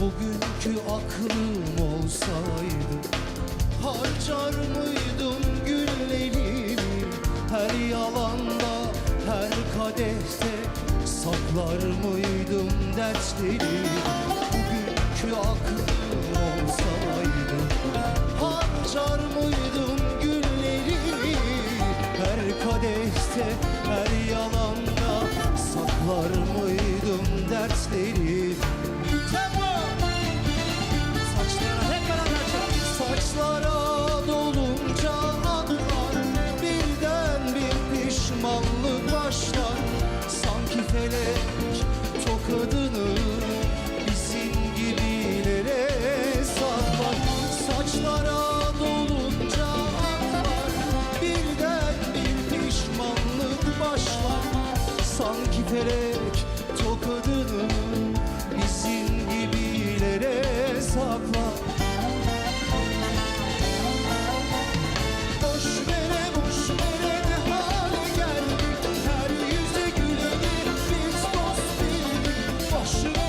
Bugünkü aklım olsaydı Harcar mıydım günlerimi? Her yalanda, her kadehte Saklar mıydım dertlerimi Bugünkü aklım olsaydı Harcar mıydım günlerimi? Her kadehte, her yalanda Saklar mıydım dertlerimi Temel taşlar sanki felek tokadını bizim gibilere saklar saçlara dolunca aklar birden bir pişmanlık başlar sanki felek should